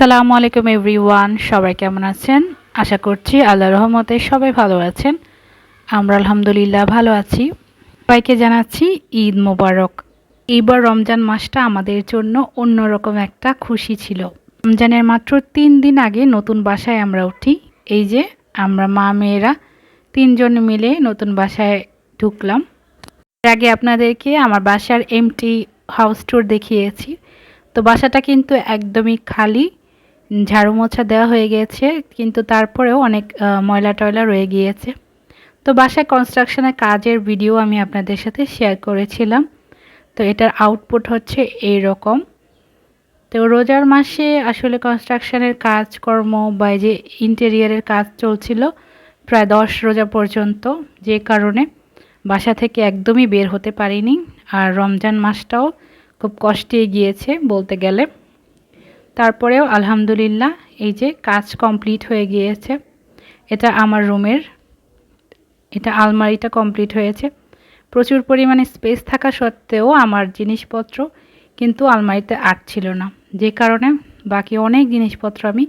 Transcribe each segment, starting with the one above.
আসসালামু আলাইকুম এভরিওয়ান, সবাই কেমন আছেন? আশা করছি আল্লাহ রহমতে সবাই ভালো আছেন। আমরা আলহামদুলিল্লাহ ভালো আছি। সবাইকে জানাচ্ছি ঈদ মোবারক। এইবার রমজান মাসটা আমাদের জন্য অন্যরকম একটা খুশি ছিল। রমজানের মাত্র তিন দিন আগে নতুন বাসায় আমরা উঠি। এই যে, আমরা মা, মেয়েরা তিনজন মিলে নতুন বাসায় ঢুকলাম। এর আগে আপনাদেরকে আমার বাসার এমটি হাউস ট্যুর দেখিয়েছি। তো বাসাটা কিন্তু একদমই খালি। ঝাড়ু মোছা দেওয়া হয়ে গিয়েছে কিন্তু তারপরেও অনেক ময়লা টয়লা রয়ে গিয়েছে। তো বাসায় কনস্ট্রাকশনের কাজের ভিডিও আমি আপনাদের সাথে শেয়ার করেছিলাম। তো এটার আউটপুট হচ্ছে এই রকম তো রোজার মাসে আসলে কনস্ট্রাকশনের কাজকর্ম বা যে ইন্টেরিয়ারের কাজ চলছিল প্রায় দশ রোজা পর্যন্ত, যে কারণে বাসা থেকে একদমই বের হতে পারিনি। আর রমজান মাসটাও খুব কষ্টে গিয়েছে বলতে গেলে। তারপরেও আলহামদুলিল্লাহ এই যে কাজ কমপ্লিট হয়ে গিয়েছে। এটা আমার রুমের, এটা আলমারিটা কমপ্লিট হয়েছে। প্রচুর পরিমাণে স্পেস থাকা সত্ত্বেও আমার জিনিসপত্র কিন্তু আলমারিতে আটছিল না। যে কারণে বাকি অনেক জিনিসপত্র আমি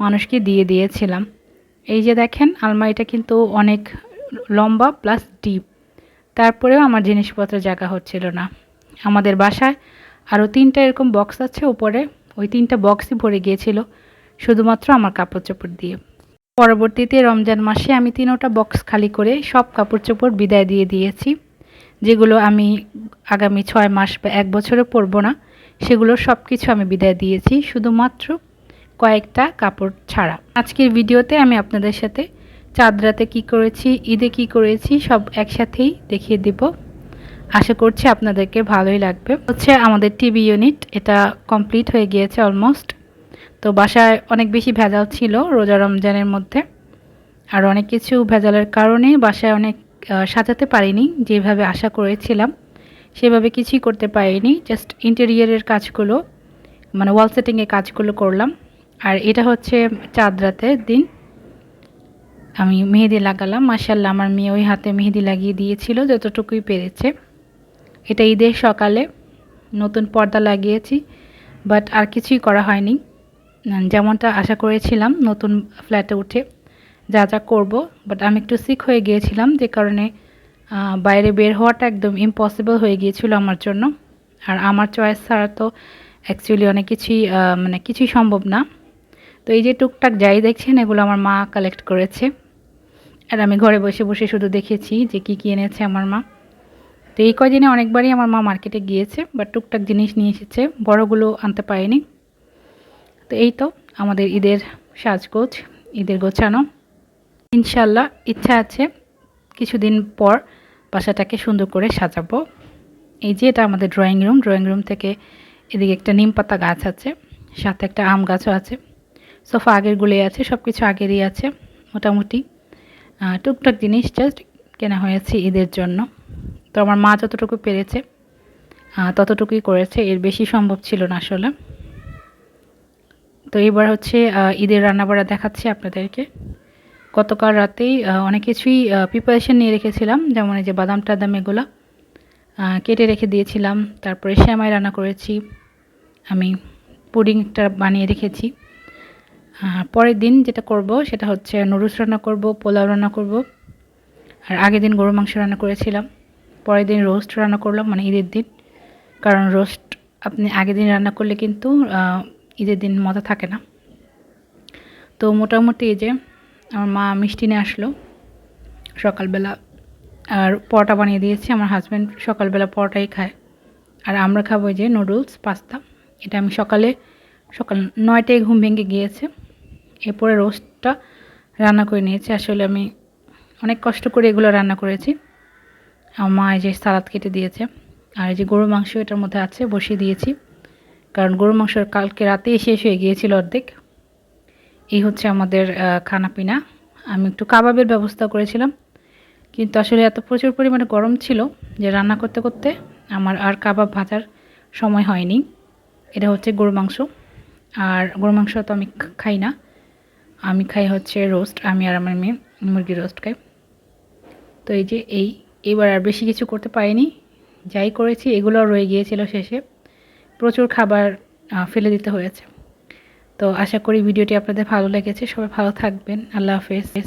মানুষকে দিয়ে দিয়েছিলাম। এই যে দেখেন, আলমারিটা কিন্তু অনেক লম্বা প্লাস ডিপ। তারপরেও আমার জিনিসপত্র জায়গা হচ্ছিল না। আমাদের বাসায় আরও তিনটা এরকম বক্স আছে উপরে। ওই তিনটা বক্সই ভরে গিয়েছিল, শুধুমাত্র আমার কাপড় চোপড় দিয়ে। পরবর্তীতে রমজান মাসে আমি তিনোটা বক্স খালি করে সব কাপড় চোপড় বিদায় দিয়ে দিয়েছি, যেগুলো আমি আগামী ছয় মাস বা এক বছরে পরবো না, সেগুলো সব কিছু আমি বিদায় দিয়েছি, শুধুমাত্র কয়েকটা কাপড় ছাড়া। আজকের ভিডিওতে আমি আপনাদের সাথে চাঁদরাতে কি করেছি, ঈদে কি করেছি, সব একসাথেই দেখিয়ে দিব। আশা করছি আপনাদেরকে ভালোই লাগবে। হচ্ছে আমাদের টিভি ইউনিট, এটা কমপ্লিট হয়ে গিয়েছে অলমোস্ট। তো বাসায় অনেক বেশি ভেজাল ছিল রোজা রমজানের মধ্যে। আর অনেক কিছু ভেজালের কারণে বাসায় অনেক সাজাতে পারিনি, যেভাবে আশা করেছিলাম। সেভাবে কিছুই করতে পারিনি জাস্ট ইন্টেরিয়ারের কাজগুলো মানে ওয়াল সেটিংয়ের কাজগুলো করলাম। আর এটা হচ্ছে চাঁদ রাতের দিন। আমি মেহেদি লাগালাম মাসাল্লাহ আমার মেয়ে ওই হাতে মেহেদি লাগিয়ে দিয়েছিল, যতটুকুই পেরেছে। এটা ঈদের সকালে নতুন পর্দা লাগিয়েছি বাট আর কিছুই করা হয়নি। যেমনটা আশা করেছিলাম নতুন ফ্ল্যাটে উঠে যা যা করব বাট আমি একটু সিক হয়ে গিয়েছিলাম যে কারণে বাইরে বের হওয়াটা একদম ইম্পসিবল হয়ে গিয়েছিল আমার জন্য। আর আমার চয়েস ছাড়া তো অ্যাকচুয়ালি অনেক কিছুই মানে কিছুই সম্ভব না। তো এই যে টুকটাক যাই দেখছেন, এগুলো আমার মা কালেক্ট করেছে। আর আমি ঘরে বসে বসে শুধু দেখেছি যে কী কী এনেছে আমার মা। তো এই কদিনে অনেকবারই আমার মা মার্কেটে গিয়েছে বা টুকটাক জিনিস নিয়ে এসেছে, বড়গুলো আনতে পারেনি। তো এই তো আমাদের ঈদের সাজগোজ, ঈদের গোছানো। ইনশাল্লাহ ইচ্ছা আছে কিছুদিন পর বাসাটাকে সুন্দর করে সাজাবো। এই যে এটা আমাদের ড্রয়িং রুম ড্রয়িং রুম থেকে এদিকে একটা নিম পাতা গাছ আছে, সাথে একটা আম গাছও আছে। সোফা আগের গুলে আছে সব কিছু আগেরই আছে, মোটামুটি। টুকটাক জিনিস জাস্ট কেনা হয়েছে ঈদের জন্য। তো আমার মা যতটুকু পেরেছে ততটুকুই করেছে। এর বেশি সম্ভব ছিল না আসলে। তো এবার হচ্ছে ঈদের রান্নাবাড়া দেখাচ্ছি আপনাদেরকে। গতকাল রাতেই অনেক কিছুই প্রিপারেশন নিয়ে রেখেছিলাম। যেমন এই যে বাদাম টাদাম এগুলো কেটে রেখে দিয়েছিলাম। তারপরে শ্যামাই রান্না করেছি। আমি পুডিংটা বানিয়ে রেখেছি। পরের দিন যেটা করব, সেটা হচ্ছে নুডলস রান্না করব, পোলাও রান্না করব। আর আগের দিন গরু মাংস রান্না করেছিলাম। পরের দিন রোস্ট রান্না করলাম মানে ঈদের দিন। কারণ রোস্ট আপনি আগের দিন রান্না করলে কিন্তু ঈদের দিন মজা থাকে না। তো মোটামুটি এই যে আমার মা মিষ্টি নিয়ে আসলো। সকালবেলা আর পরোটা বানিয়ে দিয়েছি, আমার হাজব্যান্ড সকালবেলা পরোটাই খায়। আর আমরা খাব যে নুডলস পাস্তা এটা আমি সকালে, সকাল নয়টায় ঘুম ভেঙে গিয়েছে। এরপরে রোস্টটা রান্না করে নিয়েছি। আসলে আমি অনেক কষ্ট করে এগুলো রান্না করেছি। মা এই যে সালাদ কেটে দিয়েছে, আর এই যে গরুর মাংস এটার মধ্যে আছে, বসিয়ে দিয়েছি। কারণ গরুর মাংস কালকে রাতেই শেষ হয়ে গিয়েছিল অর্ধেক। এই হচ্ছে আমাদের খানাপিনা। আমি একটু কাবাবের ব্যবস্থা করেছিলাম। কিন্তু আসলে এত প্রচুর পরিমাণে গরম ছিল যে রান্না করতে করতে আমার আর কাবাব ভাজার সময় হয়নি। এটা হচ্ছে গরু মাংস। আর গরু মাংস তো আমি খাই না। আমি খাই হচ্ছে রোস্ট। আমি আর আমার মেয়ে মুরগি রোস্ট খাই। তো এই যে এই এবার আর বেশি কিছু করতে পারিনি। যাই করেছি এগুলো রয়ে গিয়েছিল শেষে। প্রচুর খাবার ফেলে দিতে হয়েছে। তো আশা করি ভিডিওটি আপনাদের ভালো লেগেছে। সবাই ভালো থাকবেন। আল্লাহ হাফেজ।